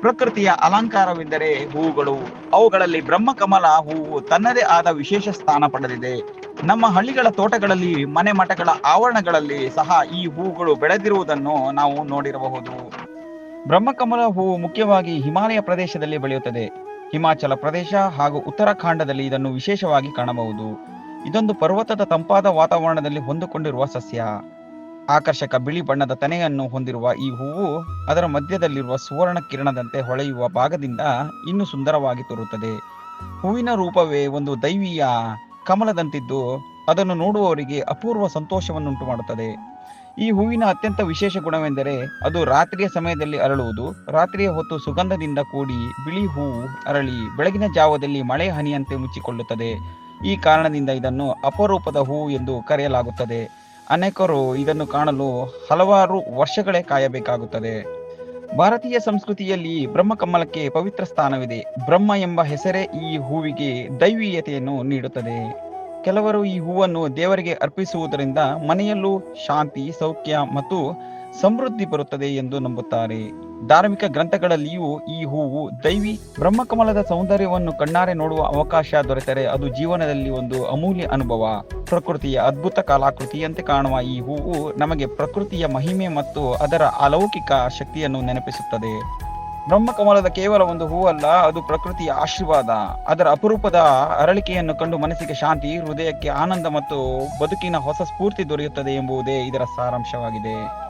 ಪ್ರಕೃತಿಯ ಅಲಂಕಾರವೆಂದರೆ ಹೂವುಗಳು. ಅವುಗಳಲ್ಲಿ ಬ್ರಹ್ಮಕಮಲ ಹೂವು ತನ್ನದೇ ಆದ ವಿಶೇಷ ಸ್ಥಾನ ಪಡೆದಿದೆ. ನಮ್ಮ ಹಳ್ಳಿಗಳ ತೋಟಗಳಲ್ಲಿ, ಮನೆ ಮಠಗಳ ಆವರಣಗಳಲ್ಲಿ ಸಹ ಈ ಹೂವುಗಳು ಬೆಳೆದಿರುವುದನ್ನು ನಾವು ನೋಡಿರಬಹುದು. ಬ್ರಹ್ಮಕಮಲ ಹೂವು ಮುಖ್ಯವಾಗಿ ಹಿಮಾಲಯ ಪ್ರದೇಶದಲ್ಲಿ ಬೆಳೆಯುತ್ತದೆ. ಹಿಮಾಚಲ ಪ್ರದೇಶ ಹಾಗೂ ಉತ್ತರಾಖಂಡದಲ್ಲಿ ಇದನ್ನು ವಿಶೇಷವಾಗಿ ಕಾಣಬಹುದು. ಇದೊಂದು ಪರ್ವತದ ತಂಪಾದ ವಾತಾವರಣದಲ್ಲಿ ಹೊಂದಿಕೊಂಡಿರುವ ಸಸ್ಯ. ಆಕರ್ಷಕ ಬಿಳಿ ಬಣ್ಣದ ತನೆಯನ್ನು ಹೊಂದಿರುವ ಈ ಹೂವು ಅದರ ಮಧ್ಯದಲ್ಲಿರುವ ಸುವರ್ಣ ಕಿರಣದಂತೆ ಹೊಳೆಯುವ ಭಾಗದಿಂದ ಇನ್ನೂ ಸುಂದರವಾಗಿ ತೋರುತ್ತದೆ. ಹೂವಿನ ರೂಪವೇ ಒಂದು ದೈವೀಯ ಕಮಲದಂತಿದ್ದು ಅದನ್ನು ನೋಡುವವರಿಗೆ ಅಪೂರ್ವ ಸಂತೋಷವನ್ನುಂಟು ಮಾಡುತ್ತದೆ. ಈ ಹೂವಿನ ಅತ್ಯಂತ ವಿಶೇಷ ಗುಣವೆಂದರೆ ಅದು ರಾತ್ರಿಯ ಸಮಯದಲ್ಲಿ ಅರಳುವುದು. ರಾತ್ರಿಯ ಹೊತ್ತು ಸುಗಂಧದಿಂದ ಕೂಡಿ ಬಿಳಿ ಹೂವು ಅರಳಿ ಬೆಳಗಿನ ಜಾವದಲ್ಲಿ ಮಳೆ ಹನಿಯಂತೆ ಮುಚ್ಚಿಕೊಳ್ಳುತ್ತದೆ. ಈ ಕಾರಣದಿಂದ ಇದನ್ನು ಅಪರೂಪದ ಹೂವು ಎಂದು ಕರೆಯಲಾಗುತ್ತದೆ. ಅನೇಕರು ಇದನ್ನು ಕಾಣಲು ಹಲವಾರು ವರ್ಷಗಳೇ ಕಾಯಬೇಕಾಗುತ್ತದೆ. ಭಾರತೀಯ ಸಂಸ್ಕೃತಿಯಲ್ಲಿ ಬ್ರಹ್ಮ ಕಮಲಕ್ಕೆ ಪವಿತ್ರ ಸ್ಥಾನವಿದೆ. ಬ್ರಹ್ಮ ಎಂಬ ಹೆಸರೇ ಈ ಹೂವಿಗೆ ದೈವೀಯತೆಯನ್ನು ನೀಡುತ್ತದೆ. ಕೆಲವರು ಈ ಹೂವನ್ನು ದೇವರಿಗೆ ಅರ್ಪಿಸುವುದರಿಂದ ಮನೆಯಲ್ಲೂ ಶಾಂತಿ, ಸೌಖ್ಯ ಮತ್ತು ಸಮೃದ್ಧಿ ಬರುತ್ತದೆ ಎಂದು ನಂಬುತ್ತಾರೆ. ಧಾರ್ಮಿಕ ಗ್ರಂಥಗಳಲ್ಲಿಯೂ ಈ ಹೂವು ದೈವಿ ಬ್ರಹ್ಮಕಮಲದ ಸೌಂದರ್ಯವನ್ನು ಕಣ್ಣಾರೆ ನೋಡುವ ಅವಕಾಶ ದೊರೆತರೆ, ಅದು ಜೀವನದಲ್ಲಿ ಒಂದು ಅಮೂಲ್ಯ ಅನುಭವ. ಪ್ರಕೃತಿಯ ಅದ್ಭುತ ಕಲಾಕೃತಿಯಂತೆ ಕಾಣುವ ಈ ಹೂವು ನಮಗೆ ಪ್ರಕೃತಿಯ ಮಹಿಮೆ ಮತ್ತು ಅದರ ಅಲೌಕಿಕ ಶಕ್ತಿಯನ್ನು ನೆನಪಿಸುತ್ತದೆ. ಬ್ರಹ್ಮಕಮಲದ ಕೇವಲ ಒಂದು ಹೂವಲ್ಲ, ಅದು ಪ್ರಕೃತಿಯ ಆಶೀರ್ವಾದ. ಅದರ ಅಪರೂಪದ ಅರಳಿಕೆಯನ್ನು ಕಂಡು ಮನಸ್ಸಿಗೆ ಶಾಂತಿ, ಹೃದಯಕ್ಕೆ ಆನಂದ ಮತ್ತು ಬದುಕಿನ ಹೊಸ ಸ್ಫೂರ್ತಿ ದೊರೆಯುತ್ತದೆ ಎಂಬುದೇ ಇದರ ಸಾರಾಂಶವಾಗಿದೆ.